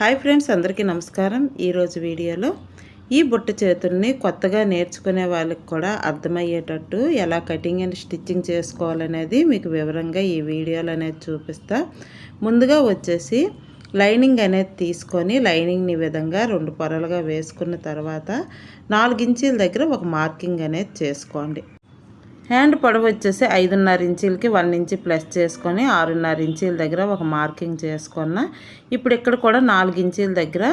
Hi friends అందరికీ నమస్కారం. ఈరోజు వీడియోలో ఈ బుట్ట చేతుల్ని కొత్తగా నేర్చుకునే వాళ్ళకి కూడా అర్థమయ్యేటట్టు ఎలా కటింగ్ అండ్ స్టిచ్చింగ్ చేసుకోవాలనేది మీకు వివరంగా ఈ వీడియోలు అనేది చూపిస్తా. ముందుగా వచ్చేసి లైనింగ్ అనేది తీసుకొని లైనింగ్ని విధంగా రెండు పొరలుగా వేసుకున్న తర్వాత నాలుగించీల దగ్గర ఒక మార్కింగ్ అనేది చేసుకోండి. హ్యాండ్ పొడవు వచ్చేసి ఐదున్నర ఇంచీలకి వన్ ఇంచి ప్లస్ చేసుకొని ఆరున్నర ఇంచీల దగ్గర ఒక మార్కింగ్ చేసుకున్న. ఇప్పుడు ఇక్కడ కూడా నాలుగు ఇంచీల దగ్గర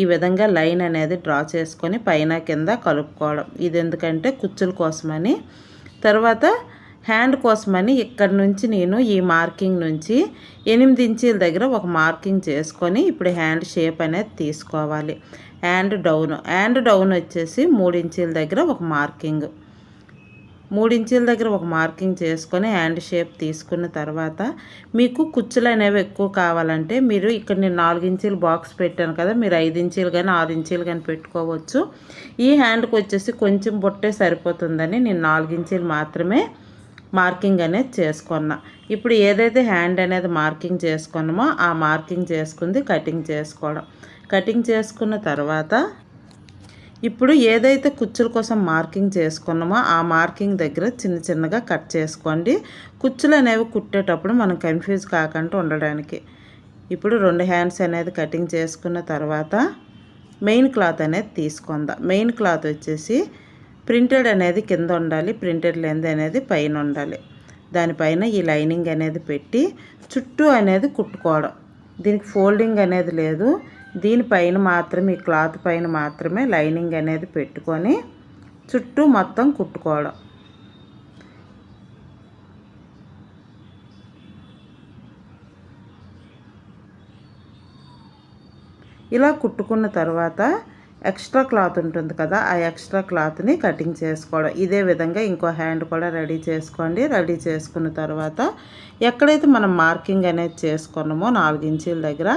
ఈ విధంగా లైన్ అనేది డ్రా చేసుకొని పైన కింద కలుపుకోవడం. ఇది ఎందుకంటే కుచ్చుల కోసమని. తర్వాత హ్యాండ్ కోసమని ఇక్కడ నుంచి నేను ఈ మార్కింగ్ నుంచి ఎనిమిది ఇంచీల దగ్గర ఒక మార్కింగ్ చేసుకొని ఇప్పుడు హ్యాండ్ షేప్ అనేది తీసుకోవాలి. Hand down. హ్యాండ్ డౌన్ వచ్చేసి మూడు ఇంచీల దగ్గర ఒక మార్కింగ్. ఇంచుల దగ్గర ఒక మార్కింగ్ చేసుకొని హ్యాండ్ షేప్ తీసుకున్న తర్వాత మీకు కుచ్చులు అనేవి ఎక్కువ కావాలంటే మీరు ఇక్కడ నేను నాలుగు ఇంచీలు బాక్స్ పెట్టాను కదా మీరు ఐదు ఇంచులు కానీ ఆరు ఇంచీలు కానీ పెట్టుకోవచ్చు. ఈ హ్యాండ్కి వచ్చేసి కొంచెం బొట్టే సరిపోతుందని నేను నాలుగు మాత్రమే మార్కింగ్ అనేది చేసుకున్నా. ఇప్పుడు ఏదైతే హ్యాండ్ అనేది మార్కింగ్ చేసుకున్నామో ఆ మార్కింగ్ చేసుకుంది కటింగ్ చేసుకోవడం. కటింగ్ చేసుకున్న తర్వాత ఇప్పుడు ఏదైతే కుచ్చుల కోసం మార్కింగ్ చేసుకున్నామో ఆ మార్కింగ్ దగ్గర చిన్న చిన్నగా కట్ చేసుకోండి. కుచ్చులు అనేవి కుట్టేటప్పుడు మనం కన్ఫ్యూజ్ కాకుండా ఉండడానికి. ఇప్పుడు రెండు హ్యాండ్స్ అనేది కటింగ్ చేసుకున్న తర్వాత మెయిన్ క్లాత్ అనేది తీసుకుందాం. మెయిన్ క్లాత్ వచ్చేసి ప్రింటెడ్ అనేది కింద ఉండాలి. ప్రింటెడ్ లెంత్ అనేది పైన ఉండాలి. దానిపైన ఈ లైనింగ్ అనేది పెట్టి చుట్టూ అనేది కుట్టుకోవడం. దీనికి ఫోల్డింగ్ అనేది లేదు. దీనిపైన మాత్రమే ఈ క్లాత్ పైన మాత్రమే లైనింగ్ అనేది పెట్టుకొని చుట్టూ మొత్తం కుట్టుకోవడం. ఇలా కుట్టుకున్న తర్వాత ఎక్స్ట్రా క్లాత్ ఉంటుంది కదా ఆ ఎక్స్ట్రా క్లాత్ని కటింగ్ చేసుకోవడం. ఇదే విధంగా ఇంకో హ్యాండ్ కూడా రెడీ చేసుకోండి. రెడీ చేసుకున్న తర్వాత ఎక్కడైతే మనం మార్కింగ్ అనేది చేసుకున్నామో నాలుగు ఇంచీల దగ్గర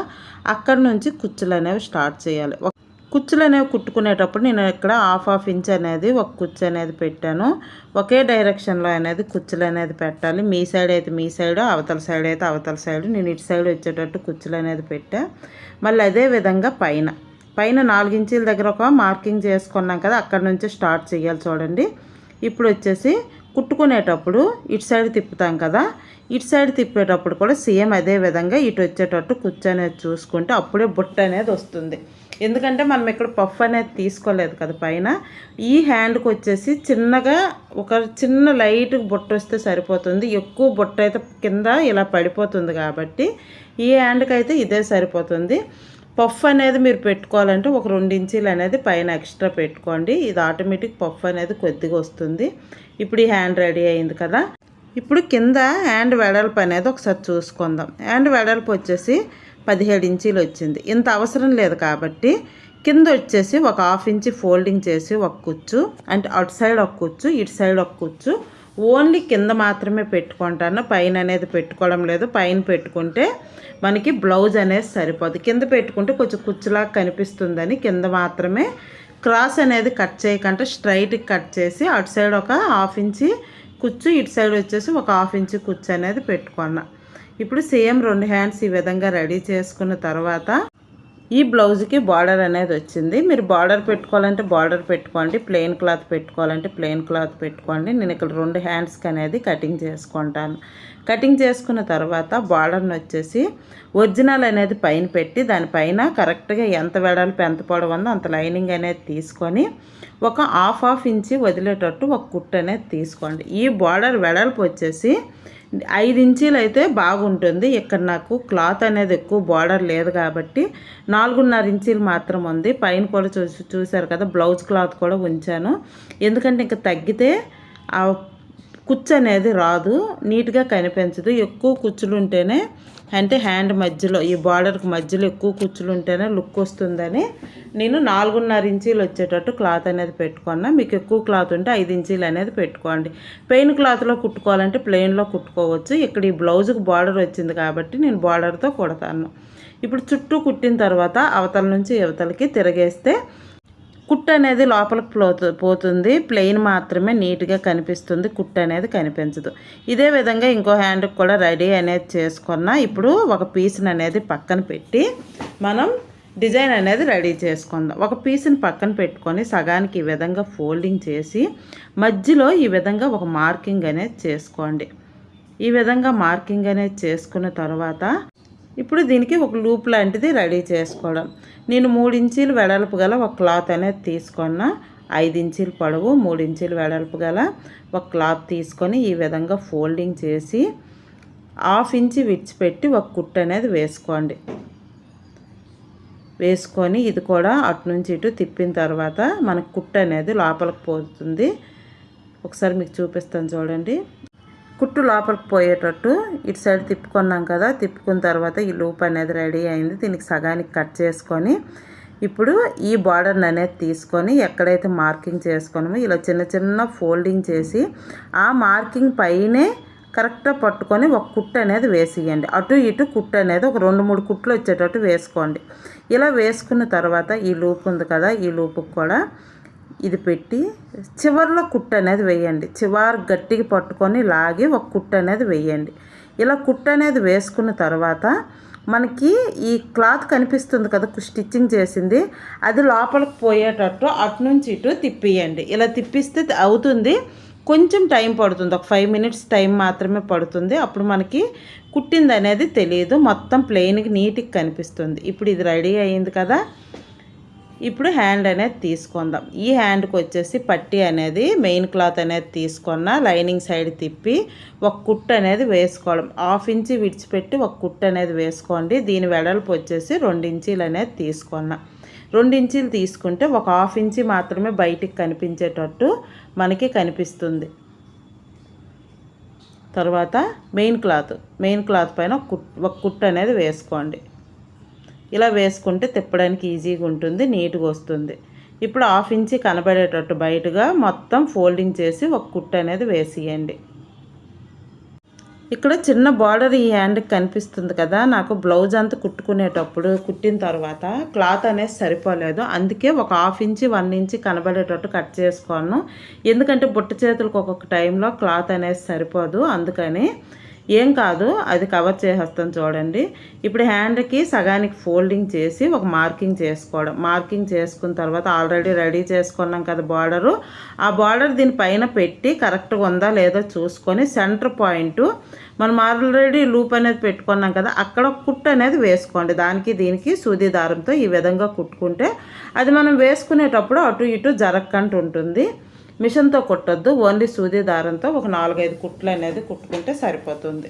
అక్కడ నుంచి కుచ్చులు అనేవి స్టార్ట్ చేయాలి. కుచ్చులు అనేవి కుట్టుకునేటప్పుడు నేను ఇక్కడ హాఫ్ హాఫ్ ఇంచ్ అనేది ఒక కుచ్చు అనేది పెట్టాను. ఒకే డైరెక్షన్లో అనేది కుచ్చులు అనేది పెట్టాలి. మీ సైడ్ అయితే మీ సైడ్ అవతల సైడ్ అయితే అవతల సైడ్ నేను ఇటు సైడ్ వచ్చేటట్టు కుచ్చులు అనేది పెట్టా. మళ్ళీ అదే విధంగా పైన పైన నాలుగించీల దగ్గర ఒక మార్కింగ్ చేసుకున్నాం కదా అక్కడ నుంచి స్టార్ట్ చేయాలి చూడండి. ఇప్పుడు వచ్చేసి కుట్టుకునేటప్పుడు ఇటు సైడ్ తిప్పుతాం కదా ఇటు సైడ్ తిప్పేటప్పుడు కూడా సేమ్ అదే విధంగా ఇటు వచ్చేటట్టు కూర్చొని చూసుకుంటే అప్పుడే బుట్ట అనేది వస్తుంది. ఎందుకంటే మనం ఇక్కడ పఫ్ అనేది తీసుకోలేదు కదా పైన. ఈ హ్యాండ్కి వచ్చేసి చిన్నగా ఒక చిన్న లైట్ బుట్ట వస్తే సరిపోతుంది. ఎక్కువ బుట్ట అయితే కింద ఇలా పడిపోతుంది కాబట్టి ఈ హ్యాండ్కి అయితే ఇదే సరిపోతుంది. పఫ్ అనేది మీరు పెట్టుకోవాలంటే ఒక రెండు ఇంచీలు అనేది పైన ఎక్స్ట్రా పెట్టుకోండి. ఇది ఆటోమేటిక్ పఫ్ అనేది కొద్దిగా వస్తుంది. ఇప్పుడు ఈ హ్యాండ్ రెడీ అయింది కదా. ఇప్పుడు కింద హ్యాండ్ వెడల్పు అనేది ఒకసారి చూసుకుందాం. హ్యాండ్ వెడల్పు వచ్చేసి పదిహేడు ఇంచీలు వచ్చింది. ఇంత అవసరం లేదు కాబట్టి కింద వచ్చేసి ఒక హాఫ్ ఇంచి ఫోల్డింగ్ చేసి ఒక కుచ్చు అంటే అటు సైడ్ ఒక కుచ్చు ఇటు సైడ్ ఒక కుచ్చు ఓన్లీ కింద మాత్రమే పెట్టుకుంటాను. పైన అనేది పెట్టుకోవడం లేదు. పైన పెట్టుకుంటే మనకి బ్లౌజ్ అనేది సరిపోదు. కింద పెట్టుకుంటే కొంచెం కుచ్చులాగా కనిపిస్తుందని కింద మాత్రమే క్రాస్ అనేది కట్ చేయకుండా స్ట్రైట్కి కట్ చేసి అటు సైడ్ ఒక హాఫ్ ఇంచి కుచ్చు ఇటు సైడ్ వచ్చేసి ఒక హాఫ్ ఇంచి కుచ్చు అనేది పెట్టుకున్నా. ఇప్పుడు సేమ్ రెండు హ్యాండ్స్ ఈ విధంగా రెడీ చేసుకున్న తర్వాత ఈ బ్లౌజ్కి బార్డర్ అనేది వచ్చింది. మీరు బార్డర్ పెట్టుకోవాలంటే బార్డర్ పెట్టుకోండి ప్లెయిన్ క్లాత్ పెట్టుకోవాలంటే ప్లెయిన్ క్లాత్ పెట్టుకోండి. నేను ఇక్కడ రెండు హ్యాండ్స్కి అనేది కటింగ్ చేసుకుంటాను. కటింగ్ చేసుకున్న తర్వాత బార్డర్ని వచ్చేసి ఒరిజినల్ అనేది పైన పెట్టి దానిపైన కరెక్ట్గా ఎంత వెడల్పు ఎంత పొడవు ఉందో అంత లైనింగ్ అనేది తీసుకొని ఒక హాఫ్ హాఫ్ ఇంచి వదిలేటట్టు ఒక కుట్టు అనేది తీసుకోండి. ఈ బార్డర్ వెడల్పు వచ్చేసి ఐదు ఇంచీలు అయితే బాగుంటుంది. ఇక్కడ నాకు క్లాత్ అనేది ఎక్కువ బార్డర్ లేదు కాబట్టి నాలుగున్నర ఇంచీలు మాత్రం ఉంది. పైన కూడా చూసి చూసారు కదా బ్లౌజ్ క్లాత్ కూడా ఉంచాను. ఎందుకంటే ఇంకా తగ్గితే ఆ కుచ్చు అనేది రాదు నీట్గా కనిపించదు. ఎక్కువ కుచ్చులు ఉంటేనే అంటే హ్యాండ్ మధ్యలో ఈ బార్డర్కి మధ్యలో ఎక్కువ కుచ్చులు ఉంటేనే లుక్ వస్తుందని నేను నాలుగున్నర ఇంచీలు వచ్చేటట్టు క్లాత్ అనేది పెట్టుకున్నా. మీకు ఎక్కువ క్లాత్ ఉంటే ఐదు ఇంచీలు అనేది పెట్టుకోండి. పెయిన్ క్లాత్లో కుట్టుకోవాలంటే ప్లెయిన్లో కుట్టుకోవచ్చు. ఇక్కడ ఈ బ్లౌజ్కి బార్డర్ వచ్చింది కాబట్టి నేను బార్డర్తో కుడతాను. ఇప్పుడు చుట్టూ కుట్టిన తర్వాత అవతల నుంచి యువతలకి తిరగేస్తే కుట్ అనేది లోపలికి పోతుంది. ప్లెయిన్ మాత్రమే నీట్గా కనిపిస్తుంది. కుట్ అనేది కనిపించదు. ఇదే విధంగా ఇంకో హ్యాండ్కి కూడా రెడీ అనేది చేసుకున్న ఇప్పుడు ఒక పీస్ని అనేది పక్కన పెట్టి మనం డిజైన్ అనేది రెడీ చేసుకుందాం. ఒక పీస్ని పక్కన పెట్టుకొని సగానికి ఈ విధంగా ఫోల్డింగ్ చేసి మధ్యలో ఈ విధంగా ఒక మార్కింగ్ అనేది చేసుకోండి. ఈ విధంగా మార్కింగ్ అనేది చేసుకున్న తర్వాత ఇప్పుడు దీనికి ఒక లూప్ లాంటిది రెడీ చేసుకోవడం. నేను మూడు ఇంచీలు వెడల్పు గల ఒక క్లాత్ అనేది తీసుకున్న. ఐదు ఇంచీలు పొడవు మూడు ఇంచీలు వెడల్పు గల ఒక క్లాత్ తీసుకొని ఈ విధంగా ఫోల్డింగ్ చేసి హాఫ్ ఇంచి విడిచిపెట్టి ఒక కుట్టు అనేది వేసుకోండి. వేసుకొని ఇది కూడా అటు నుంచి ఇటు తిప్పిన తర్వాత మనకు కుట్టు అనేది లోపలికి పోతుంది. ఒకసారి మీకు చూపిస్తాను చూడండి. కుట్టు లోపలికి పోయేటట్టు ఇటు సైడ్ తిప్పుకున్నాం కదా తిప్పుకున్న తర్వాత ఈ లూప్ అనేది రెడీ అయింది. దీనికి సగానికి కట్ చేసుకొని ఇప్పుడు ఈ బార్డర్ని అనేది తీసుకొని ఎక్కడైతే మార్కింగ్ చేసుకున్నామో ఇలా చిన్న చిన్న ఫోల్డింగ్ చేసి ఆ మార్కింగ్ పైనే కరెక్ట్గా పట్టుకొని ఒక కుట్టు అనేది వేసేయండి. అటు ఇటు కుట్టు అనేది ఒక రెండు మూడు కుట్లు వచ్చేటట్టు వేసుకోండి. ఇలా వేసుకున్న తర్వాత ఈ లూప్ ఉంది కదా ఈ లూపుకి కూడా ఇది పెట్టి చివరిలో కుట్టు అనేది వేయండి. చివరి గట్టిగా పట్టుకొని లాగి ఒక కుట్టు అనేది వేయండి. ఇలా కుట్టు అనేది వేసుకున్న తర్వాత మనకి ఈ క్లాత్ కనిపిస్తుంది కదా స్టిచ్చింగ్ చేసింది అది లోపలికి పోయేటట్టు అటు నుంచి ఇటు తిప్పియండి. ఇలా తిప్పిస్తే అవుతుంది. కొంచెం టైం పడుతుంది. ఒక ఫైవ్ మినిట్స్ టైం మాత్రమే పడుతుంది. అప్పుడు మనకి కుట్టింది అనేది తెలియదు మొత్తం ప్లెయిన్కి నీట్గా కనిపిస్తుంది. ఇప్పుడు ఇది రెడీ అయ్యింది కదా. ఇప్పుడు హ్యాండ్ అనేది తీసుకుందాం. ఈ హ్యాండ్కి వచ్చేసి పట్టి అనేది మెయిన్ క్లాత్ అనేది తీసుకున్న లైనింగ్ సైడ్ తిప్పి ఒక కుట్ అనేది వేసుకోవడం. హాఫ్ ఇంచి విడిచిపెట్టి ఒక కుట్ అనేది వేసుకోండి. దీని వెడల్పు వచ్చేసి రెండు ఇంచీలు అనేది తీసుకున్న. రెండు ఇంచీలు తీసుకుంటే ఒక హాఫ్ ఇంచి మాత్రమే బయటికి కనిపించేటట్టు మనకి కనిపిస్తుంది. తర్వాత మెయిన్ క్లాత్. మెయిన్ క్లాత్ పైన ఒక కుట్ ఒక కుట్టు అనేది వేసుకోండి. ఇలా వేసుకుంటే తిప్పడానికి ఈజీగా ఉంటుంది నీట్గా వస్తుంది. ఇప్పుడు హాఫ్ ఇంచి కనబడేటట్టు బయటగా మొత్తం ఫోల్డింగ్ చేసి ఒక కుట్టు అనేది వేసేయండి. ఇక్కడ చిన్న బార్డర్ ఈ హ్యాండ్కి కనిపిస్తుంది కదా నాకు బ్లౌజ్ అంతా కుట్టుకునేటప్పుడు కుట్టిన తర్వాత క్లాత్ అనేది సరిపోలేదు. అందుకే ఒక హాఫ్ ఇంచి వన్ ఇంచి కనబడేటట్టు కట్ చేసుకోను ఎందుకంటే బుట్ట చేతులకు ఒక్కొక్క టైంలో క్లాత్ అనేది సరిపోదు అందుకని ఏం కాదు అది కవర్ చేసేస్తాను చూడండి. ఇప్పుడు హ్యాండ్కి సగానికి ఫోల్డింగ్ చేసి ఒక మార్కింగ్ చేసుకోవడం. మార్కింగ్ చేసుకున్న తర్వాత ఆల్రెడీ రెడీ చేసుకున్నాం కదా బార్డరు ఆ బార్డర్ దీని పైన పెట్టి కరెక్ట్గా ఉందా లేదో చూసుకొని సెంటర్ పాయింట్ మనం ఆల్రెడీ లూప్ అనేది పెట్టుకున్నాం కదా అక్కడ కుట్టు అనేది వేసుకోండి. దానికి దీనికి సూది దారంతో ఈ విధంగా కుట్టుకుంటే అది మనం వేసుకునేటప్పుడు అటు ఇటు జరక్కంటూ ఉంటుంది. మిషన్తో కుట్టొద్దు ఓన్లీ సూది దారంతో ఒక నాలుగైదు కుట్లు అనేది కుట్టుకుంటే సరిపోతుంది.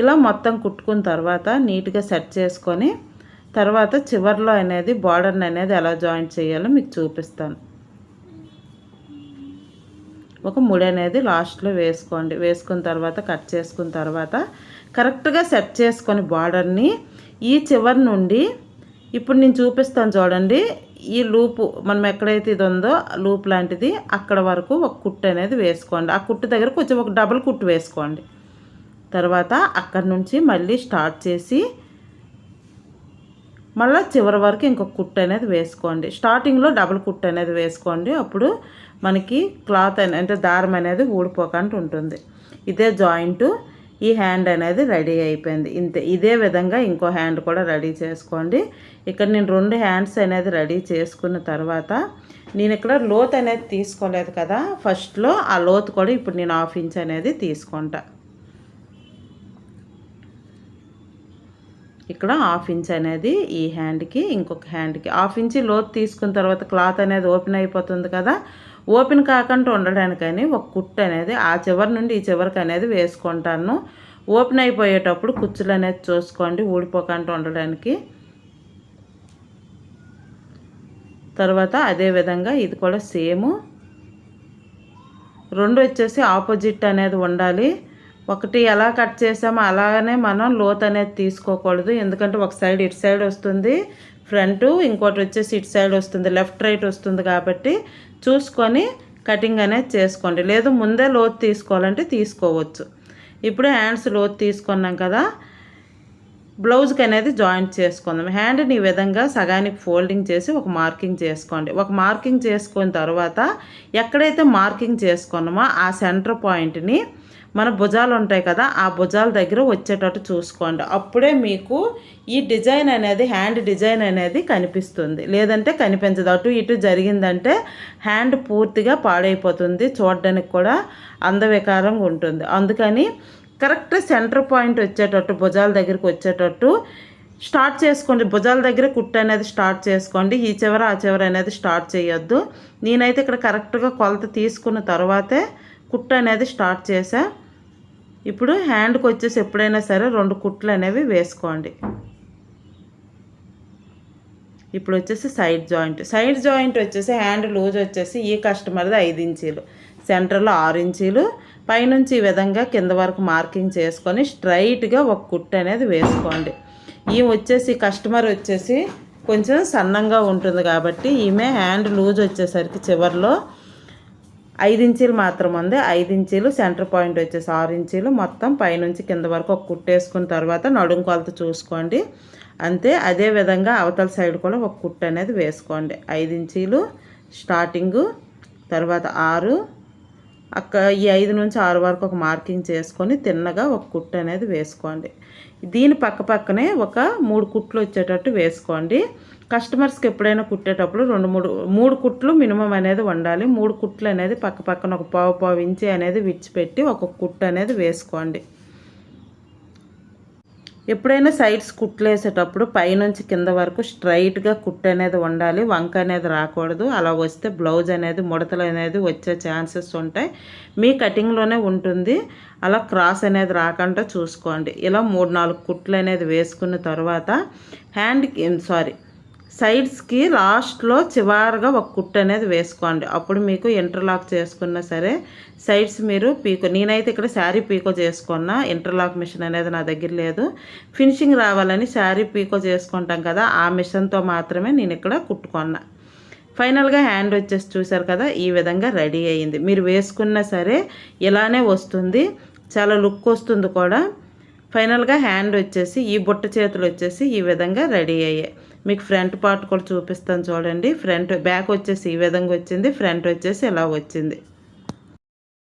ఇలా మొత్తం కుట్టుకున్న తర్వాత నీట్గా సెట్ చేసుకొని తర్వాత చివర్లో అనేది బార్డర్ని అనేది ఎలా జాయింట్ చేయాలో మీకు చూపిస్తాను. ఒక ముడి అనేది లాస్ట్లో వేసుకోండి. వేసుకున్న తర్వాత కట్ చేసుకున్న తర్వాత కరెక్ట్గా సెట్ చేసుకొని బార్డర్ని ఈ చివరి నుండి ఇప్పుడు నేను చూపిస్తాను చూడండి. ఈ లూపు మనం ఎక్కడైతే ఇది ఉందో లూప్ లాంటిది అక్కడ వరకు ఒక కుట్టు అనేది వేసుకోండి. ఆ కుట్టు దగ్గర కొంచెం ఒక డబుల్ కుట్టు వేసుకోండి. తర్వాత అక్కడి నుంచి మళ్ళీ స్టార్ట్ చేసి మళ్ళీ చివరి వరకు ఇంకొక కుట్టు అనేది వేసుకోండి. స్టార్టింగ్లో డబుల్ కుట్టు అనేది వేసుకోండి. అప్పుడు మనకి క్లాత్ అంటే దారం అనేది ఊడిపోకుండా ఉంటుంది. ఇదే జాయింట్ ఈ హ్యాండ్ అనేది రెడీ అయిపోయింది. ఇంతే ఇదే విధంగా ఇంకో హ్యాండ్ కూడా రెడీ చేసుకోండి. ఇక్కడ నేను రెండు హ్యాండ్స్ అనేది రెడీ చేసుకున్న తర్వాత నేను ఇక్కడ లోత్ అనేది తీసుకోలేదు కదా. ఫస్ట్లో ఆ లోత్ కూడా ఇప్పుడు నేను హాఫ్ ఇంచ్ అనేది తీసుకుంటాను ఇక్కడ హాఫ్ ఇంచ్ అనేది ఈ హ్యాండ్కి ఇంకొక హ్యాండ్కి హాఫ్ ఇంచ్ లోతు తీసుకున్న తర్వాత క్లాత్ అనేది ఓపెన్ అయిపోతుంది కదా. ఓపెన్ కాకుండా ఉండడానికని ఒక కుట్టు అనేది ఆ చివరి నుండి ఈ చివరికి అనేది వేసుకుంటాను. ఓపెన్ అయిపోయేటప్పుడు కుచ్చులు అనేది చూసుకోండి ఊడిపోకుండా ఉండడానికి. తర్వాత అదేవిధంగా ఇది కూడా సేము. రెండు వచ్చేసి ఆపోజిట్ అనేది ఉండాలి. ఒకటి ఎలా కట్ చేసామో అలాగనే మనం లోత్ అనేది తీసుకోకూడదు. ఎందుకంటే ఒక సైడ్ ఇటు సైడ్ వస్తుంది ఫ్రంట్ ఇంకోటి వచ్చేసి ఇటు సైడ్ వస్తుంది లెఫ్ట్ రైట్ వస్తుంది కాబట్టి చూసుకొని కటింగ్ అనేది చేసుకోండి. లేదు ముందే లోతు తీసుకోవాలంటే తీసుకోవచ్చు. ఇప్పుడు హ్యాండ్స్ లోతు తీసుకున్నాం కదా బ్లౌజ్కి అనేది జాయింట్ చేసుకుందాం. హ్యాండ్ని ఈ విధంగా సగానికి ఫోల్డింగ్ చేసి ఒక మార్కింగ్ చేసుకోండి. ఒక మార్కింగ్ చేసుకున్న తర్వాత ఎక్కడైతే మార్కింగ్ చేసుకున్నామో ఆ సెంటర్ పాయింట్ని మన భుజాలు ఉంటాయి కదా ఆ భుజాల దగ్గర వచ్చేటట్టు చూసుకోండి. అప్పుడే మీకు ఈ డిజైన్ అనేది హ్యాండ్ డిజైన్ అనేది కనిపిస్తుంది. లేదంటే కనిపించదు. అటు ఇటు జరిగిందంటే హ్యాండ్ పూర్తిగా పాడైపోతుంది. చూడడానికి కూడా అందవికారంగా ఉంటుంది. అందుకని కరెక్ట్ సెంటర్ పాయింట్ వచ్చేటట్టు భుజాల దగ్గరికి వచ్చేటట్టు స్టార్ట్ చేసుకోండి. భుజాల దగ్గర కుట్టు అనేది స్టార్ట్ చేసుకోండి. ఈ చివర ఆ చివర అనేది స్టార్ట్ చేయొద్దు. నేనైతే ఇక్కడ కరెక్ట్గా కొలత తీసుకున్న తర్వాతే కుట్టు అనేది స్టార్ట్ చేసా ఇప్పుడు హ్యాండ్కి వచ్చేసి ఎప్పుడైనా సరే రెండు కుట్లు అనేవి వేసుకోండి. ఇప్పుడు వచ్చేసి సైడ్ జాయింట్ సైడ్ జాయింట్ వచ్చేసి హ్యాండ్ లూజ్ వచ్చేసి ఈ కస్టమర్ది ఐదు ఇంచీలు. సెంటర్లో ఆరు ఇంచీలు. పైనుంచి ఈ విధంగా కింద వరకు మార్కింగ్ చేసుకొని స్ట్రైట్గా ఒక కుట్టు అనేది వేసుకోండి. ఈమె వచ్చేసి కస్టమర్ వచ్చేసి కొంచెం సన్నంగా ఉంటుంది కాబట్టి ఈమె హ్యాండ్ లూజ్ వచ్చేసరికి చివరిలో ఐదు ఇంచీలు మాత్రం ఉంది ఐదు ఇంచీలు సెంటర్ పాయింట్ వచ్చేసి ఆరు ఇంచీలు మొత్తం పైనుంచి కింద వరకు ఒక కుట్టేసుకున్న తర్వాత నడుం కొలత చూసుకోండి. అంతే అదే విధంగా అవతల సైడ్ కూడా ఒక కుట్టు అనేది వేసుకోండి. ఐదు ఇంచీలు స్టార్టింగు తర్వాత ఆరు. అక్క ఈ ఐదు నుంచి ఆరు వరకు ఒక మార్కింగ్ చేసుకొని తిన్నగా ఒక కుట్టు అనేది వేసుకోండి. దీని పక్క పక్కనే ఒక మూడు కుట్లు వచ్చేటట్టు వేసుకోండి. కస్టమర్స్కి ఎప్పుడైనా కుట్టేటప్పుడు రెండు మూడు మూడు కుట్లు మినిమం అనేది ఉండాలి మూడు కుట్లు అనేది పక్క పక్కన ఒక పావు పావు ఇంచి అనేది విడిచిపెట్టి ఒక కుట్టు అనేది వేసుకోండి. ఎప్పుడైనా సైడ్స్ కుట్లేసేటప్పుడు పైనుంచి కింద వరకు స్ట్రైట్గా కుట్ అనేది ఉండాలి వంక అనేది రాకూడదు. అలా వస్తే బ్లౌజ్ అనేది ముడతలు అనేది వచ్చే ఛాన్సెస్ ఉంటాయి. మీ కటింగ్లోనే ఉంటుంది. అలా క్రాస్ అనేది రాకుండా చూసుకోండి. ఇలా మూడు నాలుగు కుట్లు అనేది వేసుకున్న తర్వాత హ్యాండ్కి సారీ సైడ్స్కి లాస్ట్లో చివరిగా ఒక కుట్టు అనేది వేసుకోండి. అప్పుడు మీకు ఇంటర్లాక్ చేసుకున్నా సరే సైడ్స్ మీరు పీకో నేనైతే ఇక్కడ శారీ పీకో చేసుకున్నా ఇంటర్లాక్ మిషన్ అనేది నా దగ్గర లేదు. ఫినిషింగ్ రావాలని శారీ పీకో చేసుకుంటాం కదా ఆ మిషన్తో మాత్రమే నేను ఇక్కడ కుట్టుకున్నా. ఫైనల్గా హ్యాండ్ వచ్చేసి చూసారు కదా ఈ విధంగా రెడీ అయ్యింది. మీరు వేసుకున్నా సరే ఇలానే వస్తుంది చాలా లుక్ వస్తుంది కూడా. ఫైనల్గా హ్యాండ్ వచ్చేసి ఈ బుట్ట చేతులు వచ్చేసి ఈ విధంగా రెడీ అయ్యాయి. మీకు ఫ్రంట్ పార్ట్ కూడా చూపిస్తాను చూడండి. ఫ్రంట్ బ్యాక్ వచ్చేసి ఈ విధంగా వచ్చింది. ఫ్రంట్ వచ్చేసి ఇలా వచ్చింది.